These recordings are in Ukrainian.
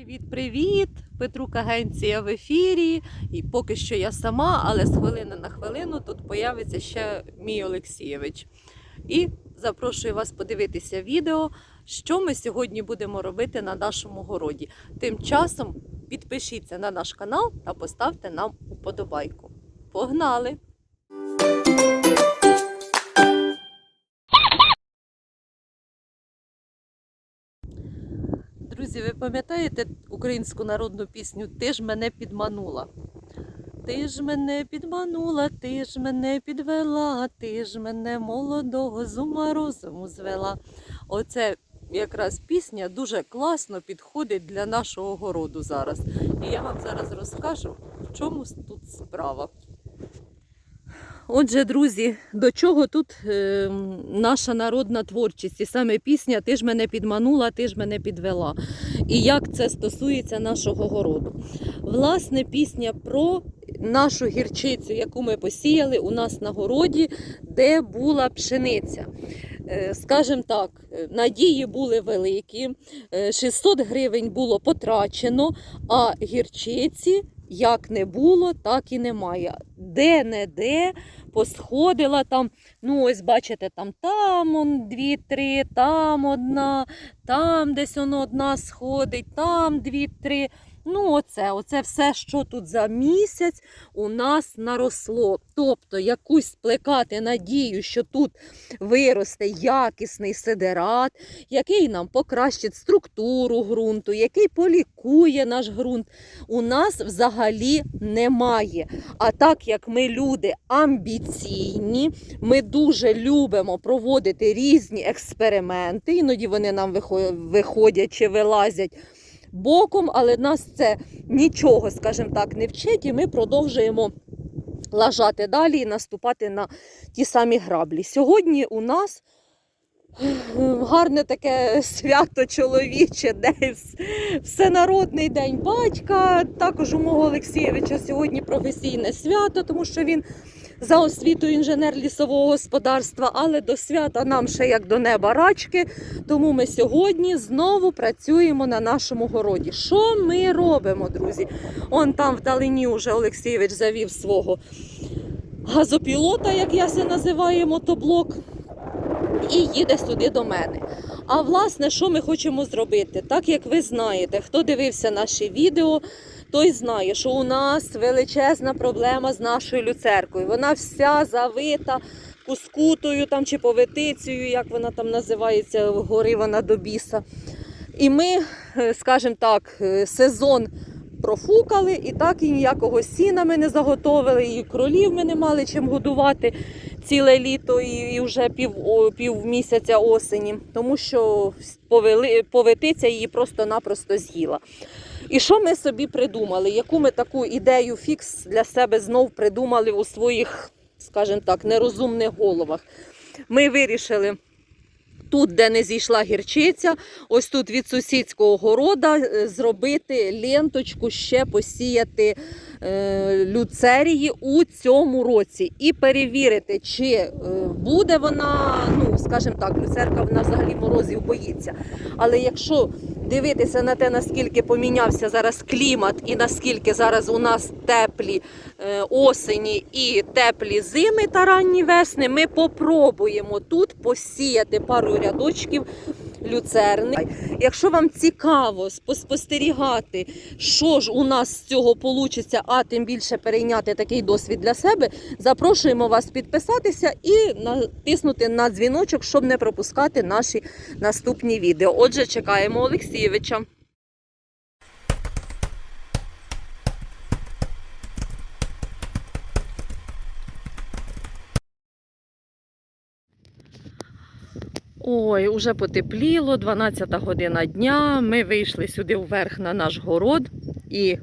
Привіт-привіт! Петрук Агенція в ефірі. І поки що я сама, але з хвилини на хвилину тут появиться ще мій Олексійович. І запрошую вас подивитися відео, що ми сьогодні будемо робити на нашому городі. Тим часом підпишіться на наш канал та поставте нам уподобайку. Погнали! Ви пам'ятаєте українську народну пісню Ти ж мене підманула? Ти ж мене підманула, ти ж мене підвела, ти ж мене молодого з ума розуму звела. Оце якраз пісня дуже класно підходить для нашого городу зараз. І я вам зараз розкажу, в чому тут справа. Отже, друзі, до чого тут е, наша народна творчість? І саме пісня Ти ж мене підманула, ти ж мене підвела. І як це стосується нашого городу? Власне, пісня про нашу гірчицю, яку ми посіяли у нас на городі, де була пшениця. Е, Скажем так, е, надії були великі, е, 600 гривень було потрачено, а гірчиці як не було, так і немає. Де-не-де посходила там, ну ось бачите, там там он дві-три, там одна, там десь воно одна сходить, там дві-три. Ну, оце, оце все, що тут за місяць у нас наросло. Тобто якусь сплекати надію, що тут виросте якісний сидерат, який нам покращить структуру ґрунту, який полікує наш ґрунт, у нас взагалі немає. А так як ми люди амбіційні, ми дуже любимо проводити різні експерименти, іноді вони нам виходять чи вилазять боком, але нас це нічого, скажімо так, не вчить, і ми продовжуємо лажати далі і наступати на ті самі граблі. Сьогодні у нас гарне таке свято чоловіче, день, всенародний день батька. Також у мого Олексійовича сьогодні професійне свято, тому що він за освітою інженер лісового господарства, але до свята нам ще як до неба рачки. Тому ми сьогодні знову працюємо на нашому городі. Що ми робимо, друзі? Он там вдалині вже Олексійович завів свого газопілота, як я це називаю, мотоблок, і їде сюди до мене. А власне, що ми хочемо зробити? Так як ви знаєте, хто дивився наші відео, той знає, що у нас величезна проблема з нашою люцеркою. Вона вся завита кускутою там чи повитицею, як вона там називається, гори вона до біса. І ми, е, скажімо так, е, сезон профукали, і так і ніякого сіна ми не заготовили, і кролів ми не мали чим годувати ціле літо і, вже пів, пів місяця осені, тому що повели, повитиця її просто-напросто з'їла. І що ми собі придумали? Яку ми таку ідею фікс для себе знов придумали у своїх, скажімо так, нерозумних головах? Ми вирішили. Тут, де не зійшла гірчиця, ось тут від сусідського города е, зробити ленточку, ще посіяти е, люцерії у цьому році і перевірити, чи е, буде вона, ну скажімо так, люцерка вона взагалі морозів боїться. Але якщо дивитися на те, наскільки помінявся зараз клімат, і наскільки зараз у нас теплі е, осені і теплі зими та ранні весни, ми попробуємо тут посіяти пару рядочків люцерни. Якщо вам цікаво спостерігати, що ж у нас з цього вийде, а тим більше перейняти такий досвід для себе, запрошуємо вас підписатися і натиснути на дзвіночок, щоб не пропускати наші наступні відео. Отже, чекаємо Олексійовича. Ой, уже потепліло, 12 година дня. Ми вийшли сюди вверх на наш город, і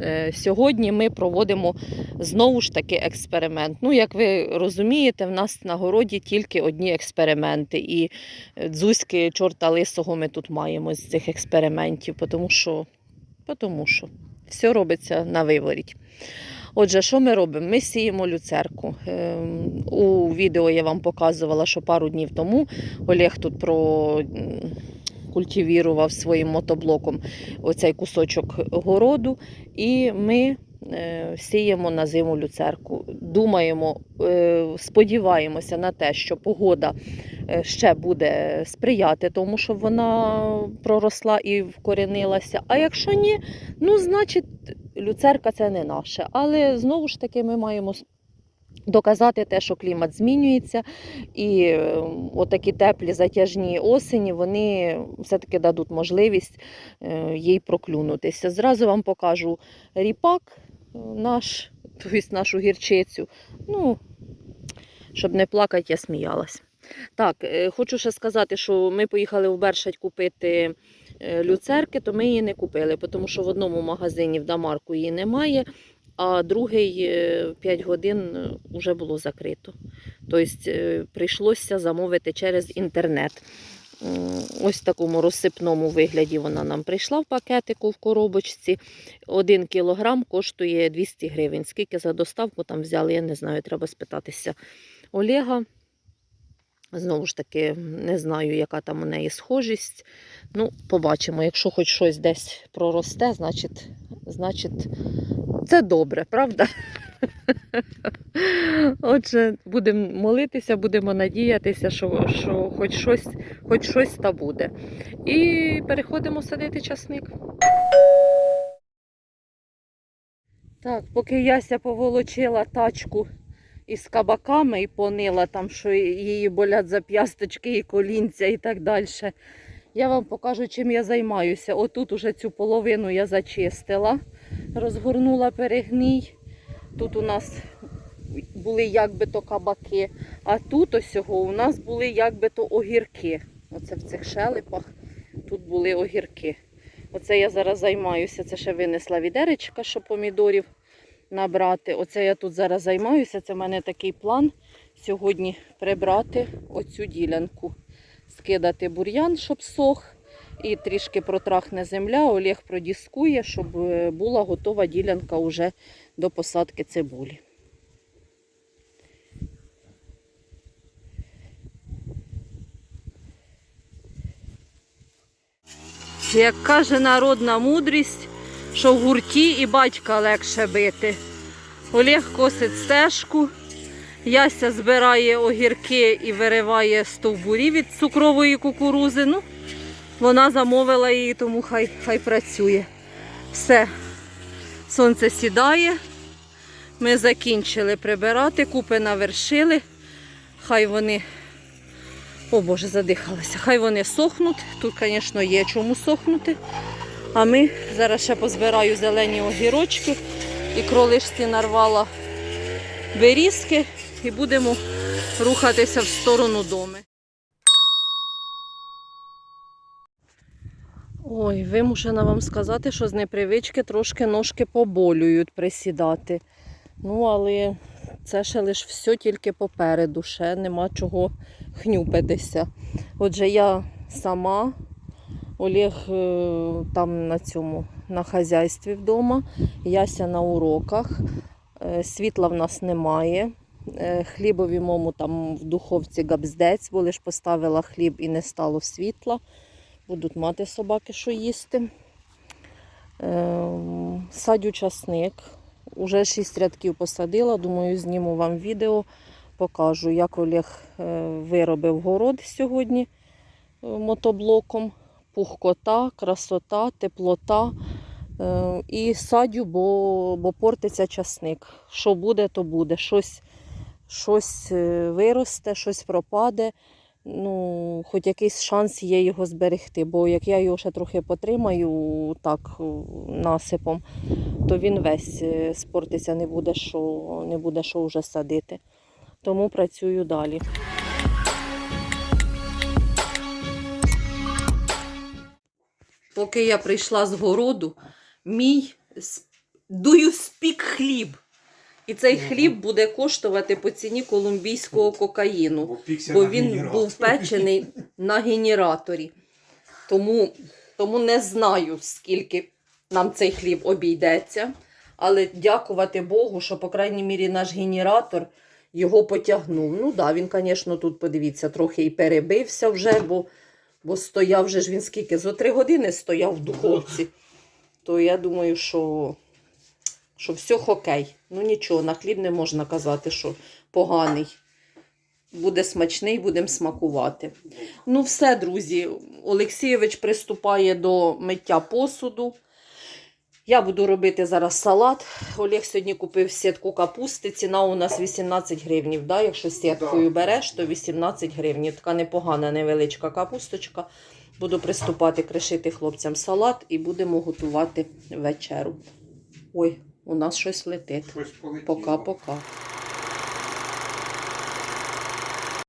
е, сьогодні ми проводимо знову ж таки експеримент. Ну, як ви розумієте, в нас на городі тільки одні експерименти. І е, дзузьки чорта лисого ми тут маємо з цих експериментів, тому що, тому що все робиться на виворіть. Отже, що ми робимо? Ми сіємо люцерку. Ем, У відео я вам показувала, що пару днів тому Олег тут про, культивірував своїм мотоблоком оцей кусочок городу. І ми е, сіємо на зиму люцерку. Думаємо, е, сподіваємося на те, що погода е, ще буде сприяти, тому щоб вона проросла і вкоренилася. А якщо ні, ну значить люцерка це не наше. Але знову ж таки ми маємо доказати те, що клімат змінюється, і е, отакі теплі затяжні осені вони все-таки дадуть можливість е, їй проклюнутися. Зразу вам покажу ріпак е, наш, тобто нашу гірчицю. Ну, щоб не плакати, я сміялась. Так, е, хочу ще сказати, що ми поїхали в Бершадь купити люцерки, то ми її не купили, тому що в одному магазині в Дамарку її немає, а другий 5 годин вже було закрито. Тобто е, прийшлося замовити через інтернет. Ось в такому розсипному вигляді вона нам прийшла в пакетику в коробочці. Один кілограм коштує 200 гривень. Скільки за доставку там взяли, я не знаю, треба спитатися Олега. Знову ж таки, не знаю, яка там у неї схожість. Ну, побачимо. Якщо хоч щось десь проросте, значить, значить це добре, правда? Отже, будемо молитися, будемо надіятися, що, що хоч, щось, хоч щось та буде. І переходимо садити часник. Так, поки Яся поволочила тачку із кабаками і понила там, що її болять зап'ясточки і колінця і так далі. Я вам покажу, чим я займаюся. Отут уже цю половину я зачистила, розгорнула перегній. Тут у нас були якби то кабаки, а тут ось цього у нас були якби то огірки. Оце в цих шелепах тут були огірки. Оце я зараз займаюся. Це ще винесла відеречка, щоб помідорів набрати. Оце я тут зараз займаюся. Це в мене такий план сьогодні прибрати оцю ділянку, скидати бур'ян, щоб сох, і трішки протрахне земля. Олег продіскує, щоб е, була готова ділянка уже до посадки цибулі. Як каже народна мудрість, що в гурті і батька легше бити. Олег косить стежку, Яся збирає огірки і вириває стовбурі від цукрової кукурузи. Ну, вона замовила її, тому хай, хай працює. Все, сонце сідає. Ми закінчили прибирати, купи навершили. Хай вони, о Боже, задихалася. Хай вони сохнуть. Тут, звісно, є чому сохнути. А ми зараз ще позбираю зелені огірочки і кролишці нарвала берізки і будемо рухатися в сторону доми. Ой, вимушена вам сказати, що з непривички трошки ножки поболюють присідати. Ну, але це ще лише все тільки попереду, ще нема чого хнюпитися. Отже, я сама, Олег е, там на цьому, на хазяйстві вдома, Яся на уроках. Е, Світла в нас немає. Е, Хлібові мому там в духовці габздець, бо лиш поставила хліб і не стало світла. Будуть мати собаки, що їсти. Садю часник. Уже шість рядків посадила. Думаю, зніму вам відео, покажу, як Олег виробив город сьогодні мотоблоком. Пухкота, красота, теплота. Е, І садю, бо, бо портиться часник. Що буде, то буде. Щось, щось е, виросте, щось пропаде. Ну, хоч якийсь шанс є його зберегти, бо як я його ще трохи потримаю так насипом, то він весь е, спортиться, не буде що, не буде що вже садити. Тому працюю далі. Поки я прийшла з городу, мій дую спік хліб. І цей хліб буде коштувати по ціні колумбійського кокаїну Бо, він був печений на генераторі. Тому, тому не знаю, скільки нам цей хліб обійдеться. Але дякувати Богу, що, по крайній мірі, наш генератор його потягнув. Ну так, да, він, звісно, тут, подивіться, трохи і перебився вже, бо Бо стояв вже ж він скільки? За три години стояв в духовці. То я думаю, що, що все хокей. Ну нічого, на хліб не можна казати, що поганий. Буде смачний, будемо смакувати. Ну, все, друзі. Олексійович приступає до миття посуду. Я буду робити зараз салат. Олег сьогодні купив сітку капусти. Ціна у нас 18 гривнів. Да? Якщо сіткою Да. береш, то 18 гривнів. Така непогана невеличка капусточка. Буду приступати кришити хлопцям салат і будемо готувати вечеру. Ой, у нас щось летить. Пока-пока.